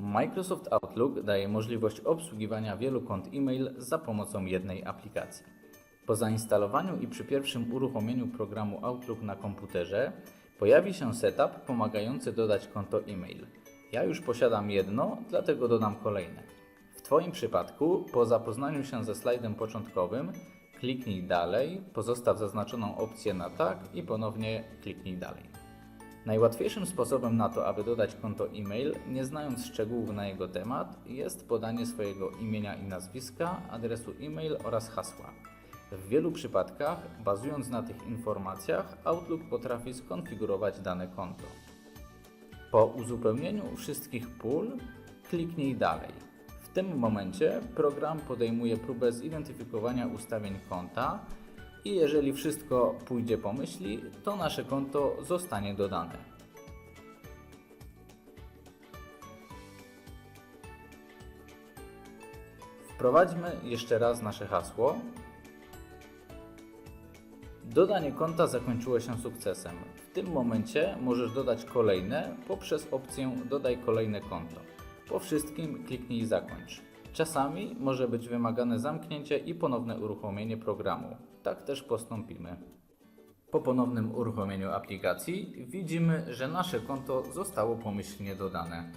Microsoft Outlook daje możliwość obsługiwania wielu kont e-mail za pomocą jednej aplikacji. Po zainstalowaniu i przy pierwszym uruchomieniu programu Outlook na komputerze pojawi się setup pomagający dodać konto e-mail. Ja już posiadam jedno, dlatego dodam kolejne. W Twoim przypadku, po zapoznaniu się ze slajdem początkowym, kliknij dalej, pozostaw zaznaczoną opcję na tak i ponownie kliknij dalej. Najłatwiejszym sposobem na to, aby dodać konto e-mail, nie znając szczegółów na jego temat, jest podanie swojego imienia i nazwiska, adresu e-mail oraz hasła. W wielu przypadkach, bazując na tych informacjach, Outlook potrafi skonfigurować dane konto. Po uzupełnieniu wszystkich pól, kliknij dalej. W tym momencie program podejmuje próbę zidentyfikowania ustawień konta i jeżeli wszystko pójdzie po myśli, to nasze konto zostanie dodane. Wprowadźmy jeszcze raz nasze hasło. Dodanie konta zakończyło się sukcesem. W tym momencie możesz dodać kolejne poprzez opcję Dodaj kolejne konto. Po wszystkim kliknij Zakończ. Czasami może być wymagane zamknięcie i ponowne uruchomienie programu. Tak też postąpimy. Po ponownym uruchomieniu aplikacji widzimy, że nasze konto zostało pomyślnie dodane.